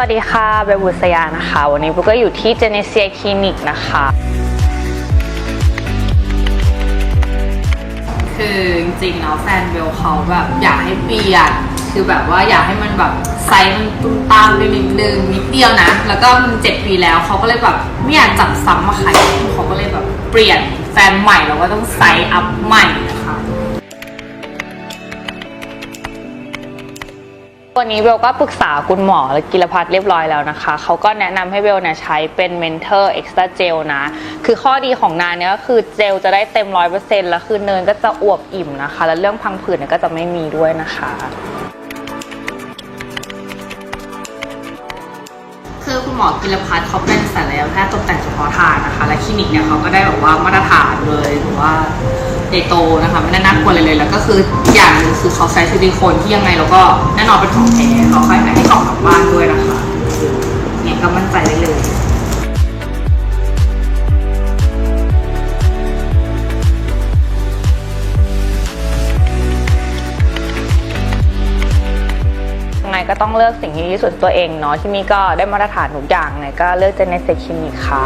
วัสดีค่ะเบลบุษยานะคะ วันนี้บุ๊กก็อยู่ที่เจเนเซียคลินิกนะคะ คือจริงๆแล้วแฟนเบลเขาแบบอยากให้เปลี่ยน คือแบบว่าอยากให้มันแบบไซส์มันตุ้มตามไปนิดนึงนิดเดียวนะ แล้วก็มันเจ็ดปีแล้วเขาก็เลยแบบไม่อยากจับซ้ำมาขายเขาก็เลยแบบเปลี่ยนแฟนใหม่แล้วก็ต้องไซส์อัพใหม่นะคะ วันนี้เบลก็ปรึกษาคุณหมอและกิรพัฒน์เรียบร้อยแล้วนะคะ เขาก็แนะนำให้เบลเนี่ยใช้เป็นเมนเทอร์เอ็กซ์ตร้าเจลนะ คือข้อดีของนานเนี่ยก็คือเจลจะได้เต็มร้อยเปอร์เซ็นต์แล้วคือเนินก็จะอวบอิ่มนะคะ แล้วเรื่องพังผืดเนี่ยก็จะไม่มีด้วยนะคะคือคุณหมอกิรพัฒน์เขาเป็นศัลยแพทย์ตกแต่งเฉพาะทางนะคะ และคลินิกเนี่ยเขาก็ได้แบบว่ามาตรฐานเลยหรือว่า ใหญ่โตนะคะไม่ได้น่ากลัวเลยเลย แล้วก็คืออย่างหนึงคือเขาใช้ซิลิโคนที่ยังไงเราก็แน่นอนเป็นของแท้เขาค่อยให้กล่องกลับบ้านด้วยนะคะเนี่ยก็มั่นใจได้เลยยังไงก็ต้องเลือกสิ่งที่ดีที่สุดตัวเองเนาะที่นี่ก็ได้มาตรฐานทุกอย่างไงก็เลือกเจเนเซคินิกค่ะ